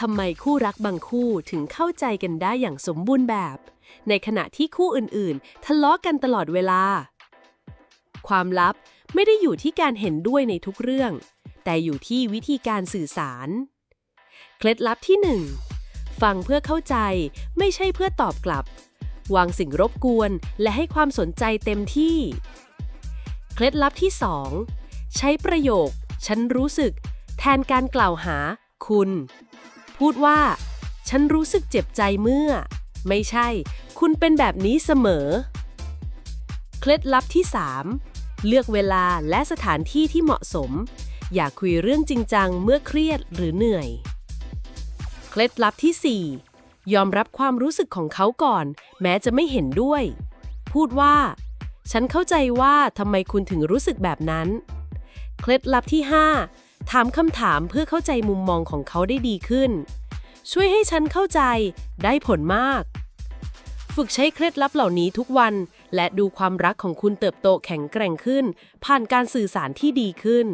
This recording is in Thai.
ทำไมคู่รักบางคู่ถึงเข้าใจกันได้อย่างสมบูรณ์แบบ ในขณะที่คู่อื่นๆ ทะเลาะกันตลอดเวลา ความลับไม่ได้อยู่ที่การเห็นด้วยในทุกเรื่อง แต่อยู่ที่วิธีการสื่อสาร เคล็ดลับที่ 1 ฟังเพื่อเข้าใจ ไม่ใช่เพื่อตอบกลับ วางสิ่งรบกวนและให้ความสนใจเต็มที่ เคล็ดลับที่ 2 ใช้ประโยค ฉันรู้สึก แทนการกล่าวหา คุณ พูดว่า ฉันรู้สึกเจ็บใจเมื่อ ไม่ใช่ คุณเป็นแบบนี้เสมอ เคล็ดลับที่ 3 เลือกเวลาและสถานที่ที่เหมาะสม อย่าคุยเรื่องจริงจังเมื่อเครียดหรือเหนื่อย เคล็ดลับที่ 4 ยอมรับความรู้สึกของเขาก่อน แม้จะไม่เห็นด้วย พูดว่า ฉันเข้าใจว่าทำไมคุณถึงรู้สึกแบบนั้น เคล็ดลับที่ 5 ถามคำถามเพื่อเข้าใจมุมมองของเขาได้ดีขึ้น ช่วยให้ฉันเข้าใจได้ผลมาก ฝึกใช้เคล็ดลับเหล่านี้ทุกวัน และดูความรักของคุณเติบโตแข็งแกร่งขึ้น ผ่านการสื่อสารที่ดีขึ้น